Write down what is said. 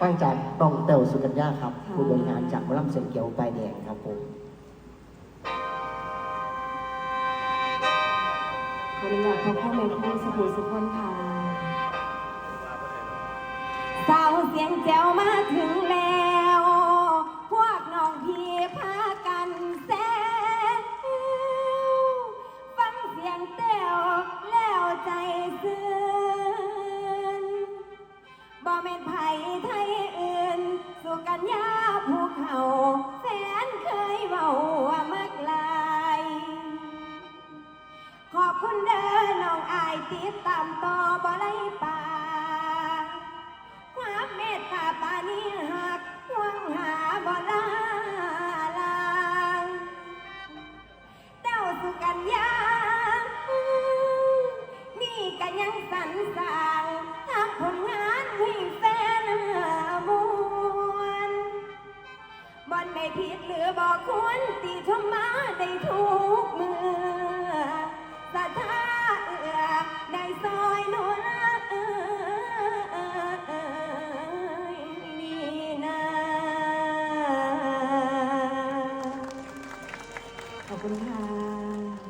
ฟังจากน้องเต่วสุกัญญาครับค่ะผู้บริหารจากหมอลำเสียงเกียวปลายแดงครับผมขออนุญาตขอบคุณแม่ครูสุภูสุพนค่ะสาวเสียงแจ๋วมาถึงแล้ว พวกน้องพี่พากันแซวฟังเสียงแต้วแล้วใจซึ้งบ่แม่นไผไทย ขอบคุณเด้อน้องอายติดตามต่อบ่ไลป่าความเมตตาปานี้หักห่วงหาบ่ลาลางเต้าสุกัญญานี่ก็ยังสรรสางทำผลงานให้แฟนมวนบ่นไม่ผิดหรือบอกควรตีชมมาได้ทุ ขอบคุณค่ะ